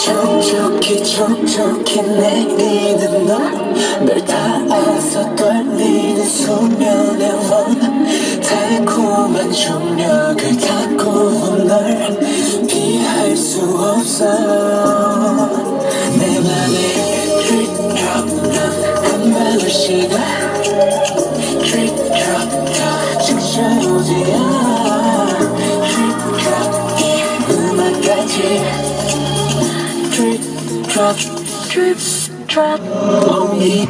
촉촉히 촉촉히 내리는 너널 닿아서 떨리는 수면의 원 달콤한 중력을 닫고 온널. 피할 수 없어. 내 맘에 drip drop drop 한 방울씩가 drip drop drop 지쳐오지 않아 drip drop 이 음악까지 drop drip drop only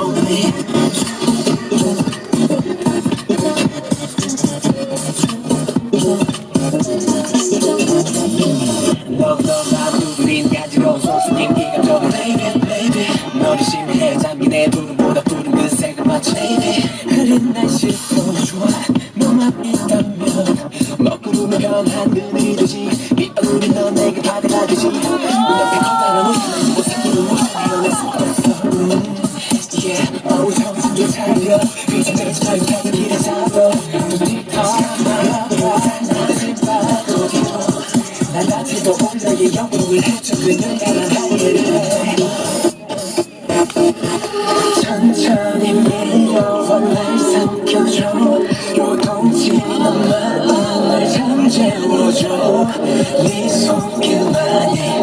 only 넉넉 먹구름의 변한 그늘이 되지 이 얼굴이 넌 내게 바다가 되지 눈앞에 커다란 웃음 못 삼키는 이어낼 수 없어 음, Yeah 어우 정신도 차려. 길에 잡아 난 나한테도 올려의 영국을 해줘 그녀가는 할 일을 천천히 줘 네 손길만이 이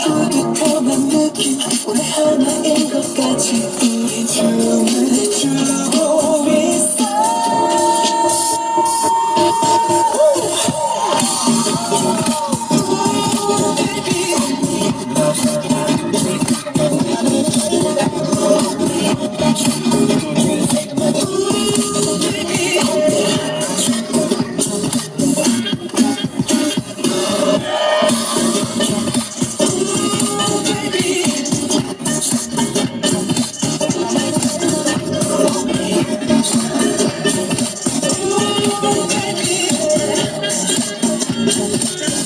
뿌듯함한 느낌 우리 하나인 것 같이 우리 춤을 ちょっ